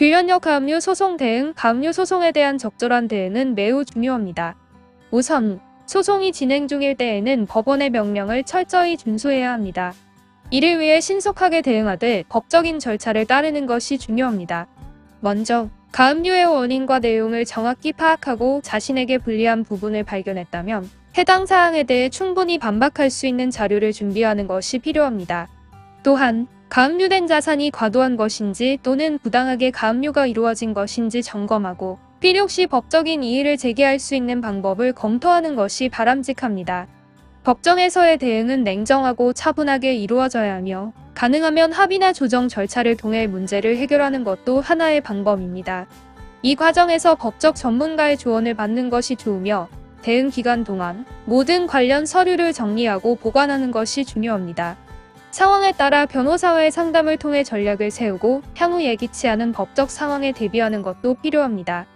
규현역 가압류 소송 대응, 가압류 소송에 대한 적절한 대응은 매우 중요합니다. 우선, 소송이 진행 중일 때에는 법원의 명령을 철저히 준수해야 합니다. 이를 위해 신속하게 대응하되 법적인 절차를 따르는 것이 중요합니다. 먼저, 가압류의 원인과 내용을 정확히 파악하고 자신에게 불리한 부분을 발견했다면 해당 사항에 대해 충분히 반박할 수 있는 자료를 준비하는 것이 필요합니다. 또한 가압류된 자산이 과도한 것인지 또는 부당하게 가압류가 이루어진 것인지 점검하고 필요시 법적인 이의를 제기할 수 있는 방법을 검토하는 것이 바람직합니다. 법정에서의 대응은 냉정하고 차분하게 이루어져야 하며 가능하면 합의나 조정 절차를 통해 문제를 해결하는 것도 하나의 방법입니다. 이 과정에서 법적 전문가의 조언을 받는 것이 좋으며 대응 기간 동안 모든 관련 서류를 정리하고 보관하는 것이 중요합니다. 상황에 따라 변호사와의 상담을 통해 전략을 세우고 향후 예기치 않은 법적 상황에 대비하는 것도 필요합니다.